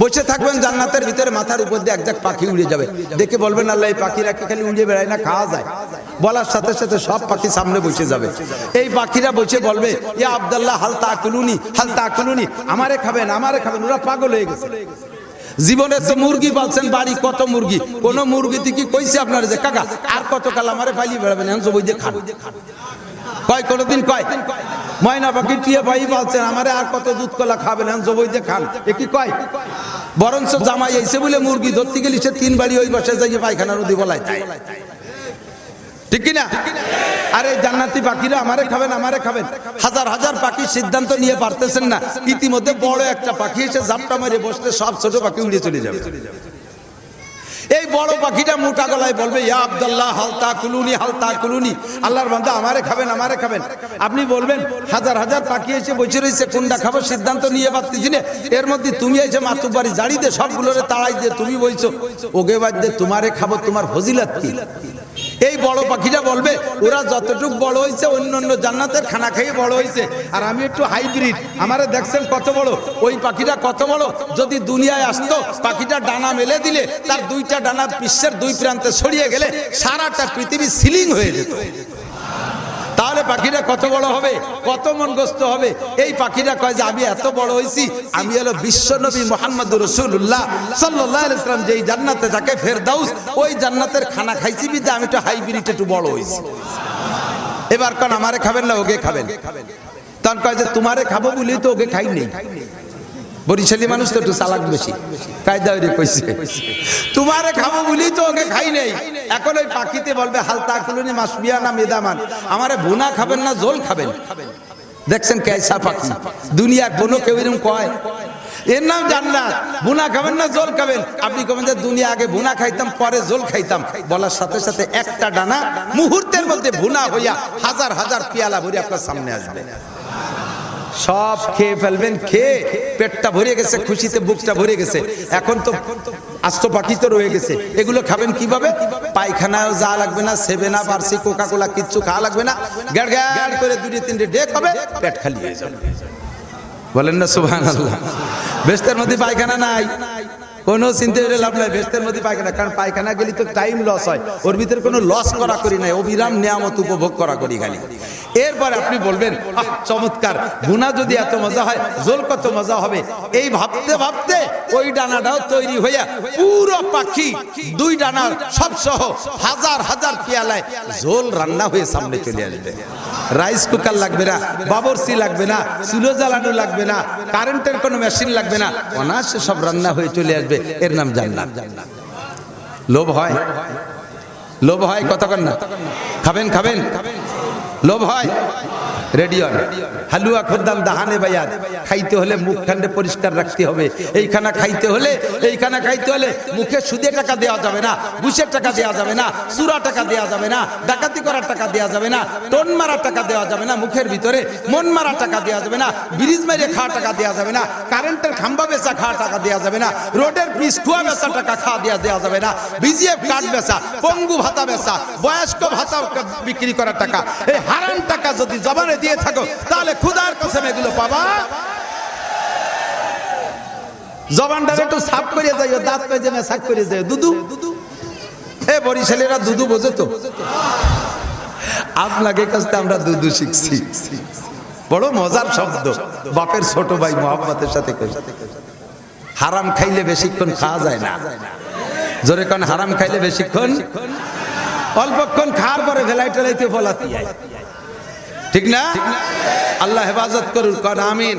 বসে থাকবেন জান্নাতের ভিতরে, মাথার উপর দিয়ে এক জাক পাখি উড়ে যাবে। দেখে বলবেন, আল্লাহ, এই পাখিরা খালি উড়ে বেড়ায় না, খাওয়া যায়? বলার সাথে সাথে সব পাখি সামনে বসে যাবে। এই পাখিরা বসে বলবে, ইয়া আব্দাল্লাহ, হাল তাকুলুনি হাল তাকুলুনি, আমারে খাবেন আমারে খাবেন, ওরা পাগল হয়ে গেছে। জীবনে তো মুরগি পালছেন, বাড়ি কত মুরগি? কোন মুরগি কি কইছে আপনার যে, কাকা, আর কত কাল আমারে পাইলি বেড়াবেন, এখন সবই যে খান। কয়, কোনদিন কয়? ময়না পাখি টিয়ে পাই পালছেন আমারে আর কত দুধ কলা খাবেন জবই যে খান। এ কি কয়? বরঞ্চ জামাই আইছে বলে মুরগি ধরতে গেলি সে তিন বাড়ি ওই বসে যাই পায়খানা নদী বলাই তাই ঠিক কিনা? আরে, জান্নাতি পাখিরা আমারে খাবেন আমারে খাবেন। হাজার হাজার পাখি সিদ্ধান্ত নিয়ে পারতেছেন না। ইতিমধ্যে বড় একটা পাখি এসে জাপটা মেরে বসলে সব ছোট পাখি উড়ে চলে যাবে। এই বড় পাখিটা মোটা গলায় বলবে, ইয়া আবদুল্লাহ, হালতা কুলুনি হালতা কুলুনি। আল্লাহর বান্দা, আমারে খাবেন আমারে খাবেন। আপনি বলবেন, হাজার হাজার পাখি এসে বসে রয়েছে, কোনটা খাবার সিদ্ধান্ত নিয়ে পারতেছি না। এর মধ্যে তুমি এসে মাতুর বাড়ি জাড়ি দে, সবগুলোরে তাড়াই দিয়ে তুমি বলছো ওকে বাদ দিয়ে তোমারে খাব, তোমার ফজিলাত কি? এই বড় পাখিটা বলবে, ওরা যতটুক বড় হয়েছে অন্য অন্য জান্নাতের খানা খেয়ে বড় হয়েছে আর আমি একটু হাইব্রিড আমারে দেখছেন কত বড়? ওই পাখিটা কত বড়? যদি দুনিয়ায় আসতো, পাখিটা ডানা মেলে দিলে, তার দুইটা ডানা বিশ্বের দুই প্রান্তে ছড়িয়ে গেলে সারাটা পৃথিবী সিলিং হয়ে যেত। পাখিটা কত বড় হবে? কত মনগ্রস্ত হবে? এই পাখিটা কয় যে আমি এত বড় হয়েছি আমি হলো বিশ্ব নবী মোহাম্মদ রসুল্লাহ সাল্লাহ ইসলাম যেই জান্নাতে থাকে ফেরদাউস, ওই জান্নাতের খানা খাইছি বিদ্যা আমি একটু হাইব্রিড একটু বড় হয়েছি এবার কারণ আমারে খাবেন না ওকে খাবেন? তখন কয় যে তোমারে খাব বলি তো ওকে খাই নেই। বরিশালী মানুষ তো একটু চালাক বেশি। কায়দা হয়ে কইছে। তোমারে খাব বলি তো ওকে খাই নেই। এখন ওই পাখিতে বলবে হালতা কুলুনি মাসবিয়া না মেদামান। আমারে ভুনা খাবেন না, জল খাবেন। দেখছেন কেসা পাখি। দুনিয়া কোনো কেউ এরকম কয়? এর নাম জান্নাত। বুনা খাবেন না, জল খাবেন। আপনি কবেন যে, দুনিয়া আগে বুনা খাইতাম, পরে জল খাইতাম। বলার সাথে সাথে একটা ডানা মুহূর্তের মধ্যে বুনা হইয়া হাজার হাজার পেয়ালা ভরে আপনার সামনে আসবে। সব খেয়ে ফেলবেন, খেয়ে পেটটা ভরে গেছে, খুশিতে বুকটা ভরে গেছে। এখন তো আস্ত পাখি তো রয়ে গেছে। এগুলো খাবেন কীভাবে? পায়খানায় যা লাগবে না সেবে না আর কোকা কোলা কিচ্ছু খাওয়া লাগবে না। গ্যাড় গ্যাড় করে দুটি তিনটে ডেক হবে, পেট খালি হয়ে যাবে। বলেন না সুবহান আল্লাহ বেস্তের মধ্যে পায়খানা নাই। কোনো চিন্তা করে লাভ নাই বেস্তের মধ্যে পায়খানা। কারণ পায়খানা গেলে তো টাইম লস হয়। ওর ভিতরে কোনো লস করা করি নাই। অবিরাম নিয়ামত উপভোগ করা করি খালি। এরপর আপনি বলবেন চমৎকার গুনা যদি এত মজা হয়, জোল কত মজা হবে? এই ভাবতে ভাবতে ওই ডানাটাও তৈরি হইয়া পুরো পাখি, দুই ডানার সব সহ হাজার হাজার পেয়ালায় জোল রান্না হয়ে সামনে চলে আসবে। রাইস কুকার লাগবে না বাবরসি লাগবে না, চুলো জ্বালানো লাগবে না, কারেন্টের কোনো মেশিন লাগবে না, অনায়াসে সব রান্না হয়ে চলে আসবে। এর নাম জান্নাত। লোভ হয়? লোভ হয়? কতক্ষণ না। খাবেন খাবেন? লোভ হয়? রেডিয়ন। হালুয়া খোদ্দাম দাহানে বায়ার খাইতে হলে মুখখান্ডে পরিষ্কার রাখতে হবে। এইখানা খাইতে হলে, এইখানা খাইতে হলে মুখে সুদে টাকা দেওয়া যাবে না, ঘুষের টাকা দেওয়া যাবে না, চুরা টাকা দেওয়া যাবে না, ডাকাতি করার টাকা দেওয়া যাবে না, টোন মারা টাকা দেওয়া যাবে না মুখের ভিতরে, মন মারা টাকা দেওয়া যাবে না, ব্রিজ মেরে খাওয়া টাকা দেওয়া যাবে না, কারেন্টের খাম্বা বেচা খাওয়া টাকা দেওয়া যাবে না, রোডের পিস খুয়া বেচা টাকা খাওয়া দেওয়া দেওয়া যাবে না, বিজিএফ কার্ড বেচা, পঙ্গু ভাতা বেচা, বয়স্ক ভাতা বিক্রি করার টাকা, এই হারান টাকা যদি জবানে দিয়ে থাকো, তাহলে ক্ষুধার কসম এগুলো পাবা। জবানটা একটু সাফ করে যাইও, দাঁত পেয়ে না সাফ করে যাইও। দুদু। এ বরিশালীরা, দুদু বোঝে তো? আপনাকে কাছ আমরা দুদু শিখছি। বড় মজার শব্দ। বাপের ছোট ভাই মোহাম্মতের সাথে হারাম খাইলে বেশিক্ষণ খাওয়া যায় না। জোরে কোন, হারাম খাইলে বেশিক্ষণ? অল্পক্ষণ খাওয়ার পরে ভেলাই টেলাইতে ফলাতি ঠিক না? আল্লাহ হেফাজত করুন কন আমিন।